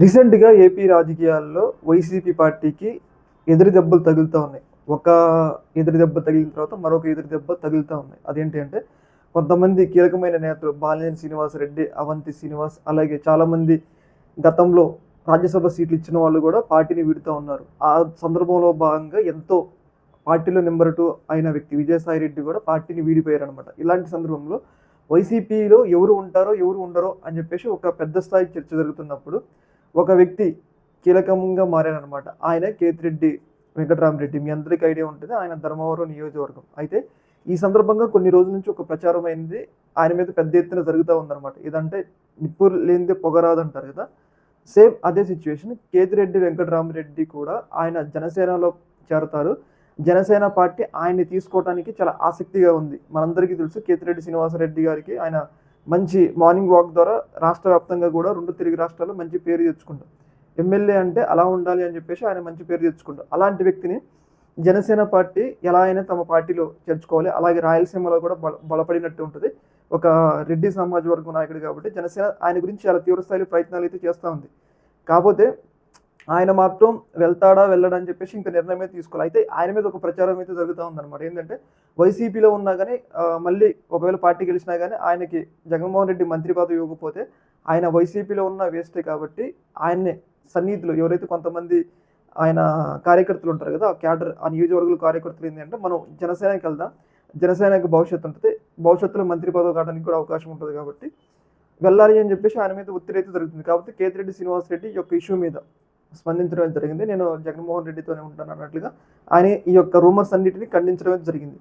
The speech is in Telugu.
రీసెంట్‌గా ఏపీ రాజకీయాల్లో వైసీపీ పార్టీకి ఎదురు దెబ్బలు తగులుతూ ఉన్నాయి. ఒక ఎదురు దెబ్బ తగిలిన తర్వాత మరొక ఎదురు దెబ్బ తగులుతూ ఉన్నాయి. అదేంటి అంటే కొంతమంది కీలకమైన నేతలు బాలినేని శ్రీనివాసరెడ్డి, అవంతి శ్రీనివాస్ అలాగే చాలామంది గతంలో రాజ్యసభ సీట్లు ఇచ్చిన వాళ్ళు కూడా పార్టీని వీడుతూ ఉన్నారు. ఆ సందర్భంలో భాగంగా ఎంతో పార్టీలో నెంబర్ టూ అయిన వ్యక్తి విజయసాయి రెడ్డి కూడా పార్టీని వీడిపోయారనమాట. ఇలాంటి సందర్భంలో వైసీపీలో ఎవరు ఉంటారో, ఎవరు ఉండరో అని చెప్పేసి ఒక పెద్ద స్థాయి చర్చ జరుగుతున్నప్పుడు ఒక వ్యక్తి కీలకంగా మారారనమాట. ఆయన కేతిరెడ్డి వెంకటరామరెడ్డి. మీ అందరికీ ఐడియా ఉంటుంది ఆయన ధర్మవరం నియోజకవర్గం. అయితే ఈ సందర్భంగా కొన్ని రోజుల నుంచి ఒక ప్రచారం అయింది. ఆయన మీద పెద్ద ఎత్తున జరుగుతూ ఉందన్నమాట ఇదంటే నిప్పు లేనిదే పొగరాదు అంటారు కదా! సేమ్ అదే సిచ్యువేషన్ కేతిరెడ్డి వెంకటరామరెడ్డి కూడా ఆయన జనసేనలో చేరతారు. జనసేన పార్టీ ఆయన్ని తీసుకోవటానికి చాలా ఆసక్తిగా ఉంది. మనందరికీ తెలుసు కేతిరెడ్డి శ్రీనివాసరెడ్డి గారికి ఆయన మంచి మార్నింగ్ వాక్ ద్వారా రాష్ట్ర వ్యాప్తంగా కూడా రెండు తెలుగు రాష్ట్రాల్లో మంచి పేరు తెచ్చుకుంటారు. ఎమ్మెల్యే అంటే అలా ఉండాలి అని చెప్పేసి ఆయన మంచి పేరు తెచ్చుకుంటారు. అలాంటి వ్యక్తిని జనసేన పార్టీ ఎలా అయినా తమ పార్టీలో చేర్చుకోవాలి. అలాగే రాయలసీమలో కూడా బల బలపడినట్టు ఉంటుంది ఒక రెడ్డి సమాజ వర్గం నాయకుడు కాబట్టి జనసేన ఆయన గురించి చాలా తీవ్రస్థాయిలో ప్రయత్నాలు అయితే చేస్తూ ఉంది. కాకపోతే ఆయన మాత్రం వెళ్తాడా? వెళ్ళడని చెప్పేసి ఇంక నిర్ణయం అయితే తీసుకోవాలి. అయితే ఆయన మీద ఒక ప్రచారం అయితే జరుగుతూ ఉందన్నమాట ఏంటంటే వైసీపీలో ఉన్నా కానీ మళ్ళీ ఒకవేళ పార్టీ గెలిచినా కానీ ఆయనకి జగన్మోహన్ రెడ్డి మంత్రి పదవి ఇవ్వకపోతే ఆయన వైసీపీలో ఉన్న వేస్టే కాబట్టి ఆయన్నే సన్నిహితులు ఎవరైతే కొంతమంది ఆయన కార్యకర్తలు ఉంటారు కదా! ఆ క్యాడర్ ఆ నియోజకవర్గంలో కార్యకర్తలు ఏంటంటే మనం జనసేనకి వెళ్దాం. జనసేనకి భవిష్యత్తు ఉంటుంది భవిష్యత్తులో మంత్రి పదవి కావడానికి కూడా అవకాశం ఉంటుంది కాబట్టి వెళ్ళాలి అని చెప్పేసి ఆయన మీద ఒత్తిడి అయితే జరుగుతుంది. కాబట్టి కేతిరెడ్డి శ్రీనివాస్ రెడ్డి యొక్క ఇష్యూ మీద స్పందించడం జరిగింది. నేను జగన్మోహన్ రెడ్డితోనే ఉంటాను అన్నట్లుగా ఆయన ఈ యొక్క రూమర్స్ అన్నిటిని ఖండించడం జరిగింది.